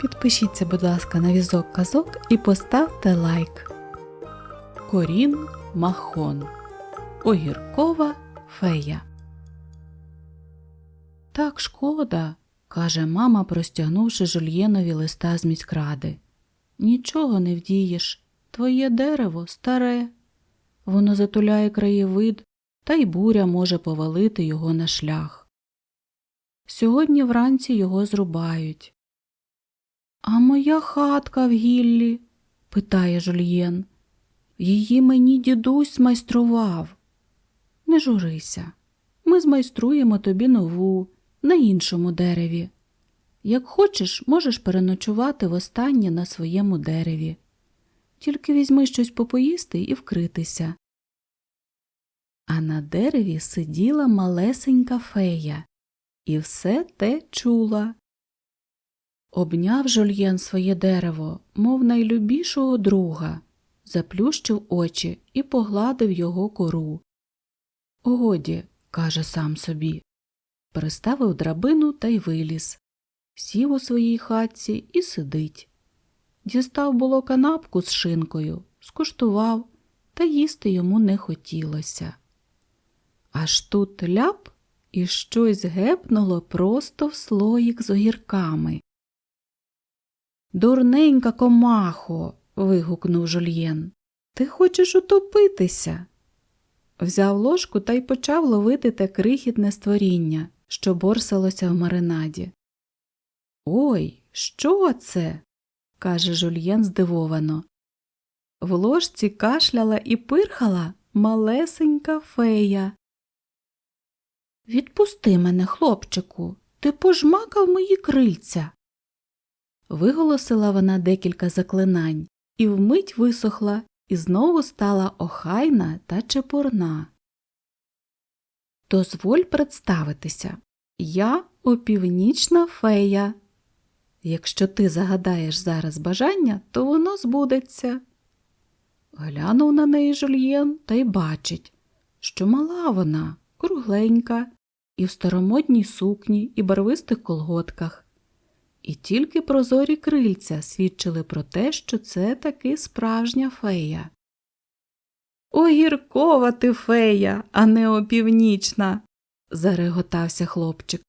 підпишіться, будь ласка, на візок казок і поставте лайк. Корін Махон. Огіркова фея. Так шкода, каже мама, простягнувши жульєнові листа з міськради. Нічого не вдієш. Твоє дерево старе. Воно затуляє краєвид, та й буря може повалити його на шлях. Сьогодні вранці його зрубають. А моя хатка в гіллі? питає жульєн. Її мені дідусь змайстрував. Не журися. Ми змайструємо тобі нову, на іншому дереві. Як хочеш, можеш переночувати востаннє на своєму дереві. Тільки візьми щось попоїсти і вкритися. А на дереві сиділа малесенька фея і все те чула. Обняв жульєн своє дерево, мов найлюбішого друга, заплющив очі і погладив його кору. Годі, каже сам собі, переставив драбину та й виліз, сів у своїй хатці і сидить. Дістав було канапку з шинкою, скуштував, та їсти йому не хотілося. Аж тут ляп і щось гепнуло просто в слоїк з огірками. Дурненька комахо. вигукнув жульєн. Ти хочеш утопитися? Взяв ложку та й почав ловити те крихітне створіння, що борсалося в маринаді. Ой, що це? каже жульєн здивовано. В ложці кашляла і пирхала малесенька фея. Відпусти мене, хлопчику, ти пожмакав мої крильця. Виголосила вона декілька заклинань і вмить висохла і знову стала охайна та чепурна. Дозволь представитися я опівнічна фея. Якщо ти загадаєш зараз бажання, то воно збудеться. Глянув на неї жульєн та й бачить, що мала вона, кругленька, і в старомодній сукні, і барвистих колготках. І тільки прозорі крильця свідчили про те, що це таки справжня фея. Огіркова ти фея, а не опівнічна, зареготався хлопчик.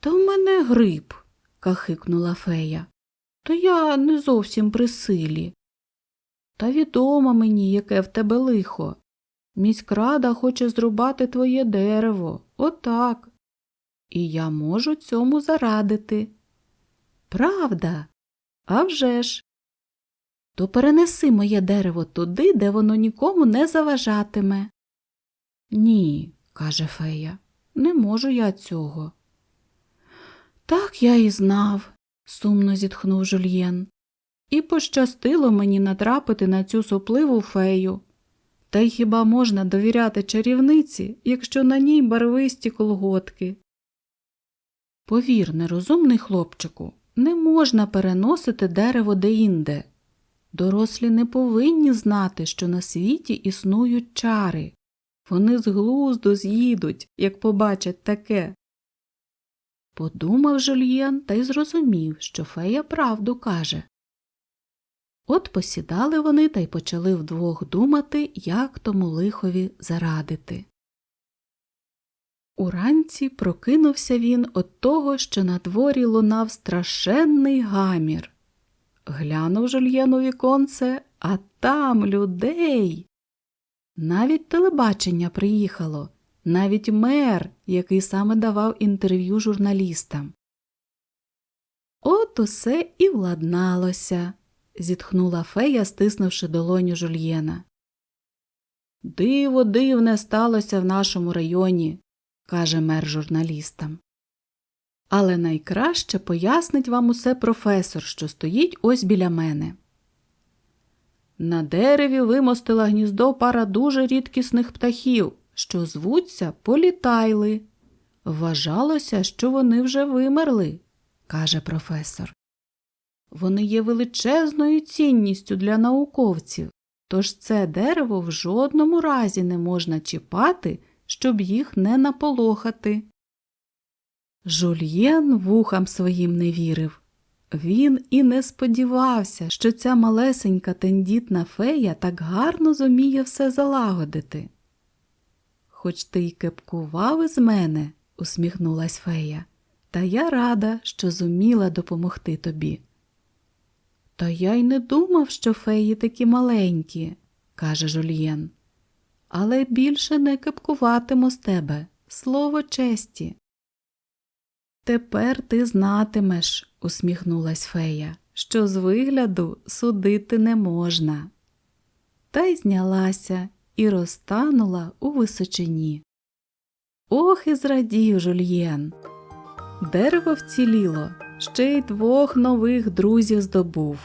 Та в мене гриб, кахикнула фея. То я не зовсім при силі. Та відомо мені, яке в тебе лихо. Міськрада хоче зрубати твоє дерево, отак. І я можу цьому зарадити. Правда? А вже ж. То перенеси моє дерево туди, де воно нікому не заважатиме. Ні, каже фея, не можу я цього. Так я і знав, сумно зітхнув жульєн. І пощастило мені натрапити на цю сопливу фею. Та й хіба можна довіряти чарівниці, якщо на ній барвисті колготки? Повір, нерозумний хлопчику, не можна переносити дерево деінде. Дорослі не повинні знати, що на світі існують чари. Вони з глузду з'їдуть, як побачать таке. Подумав жульєн та й зрозумів, що фея правду каже. От посідали вони та й почали вдвох думати, як тому лихові зарадити. Уранці прокинувся він от того, що на дворі лунав страшенний гамір. Глянув жульєн віконце, а там людей. Навіть телебачення приїхало, навіть мер, який саме давав інтерв'ю журналістам. От усе і владналося, зітхнула фея, стиснувши долоню жульєна. Диво дивне сталося в нашому районі, каже мер журналістам. Але найкраще пояснить вам усе професор, що стоїть ось біля мене. На дереві вимостила гніздо пара дуже рідкісних птахів, що звуться політайли. Вважалося, що вони вже вимерли, каже професор. Вони є величезною цінністю для науковців, тож це дерево в жодному разі не можна чіпати, щоб їх не наполохати. Жульєн вухам своїм не вірив. Він і не сподівався, що ця малесенька тендітна фея так гарно зуміє все залагодити. Хоч ти й кепкував із мене, усміхнулась фея, та я рада, що зуміла допомогти тобі. Та я й не думав, що феї такі маленькі, каже Жульєн. Але більше не кепкуватиму з тебе, слово честі. Тепер ти знатимеш, усміхнулась фея, що з вигляду судити не можна. Та й знялася і розтанула у височині. Ох, і зрадів жульєн. Дерево вціліло, ще й двох нових друзів здобув.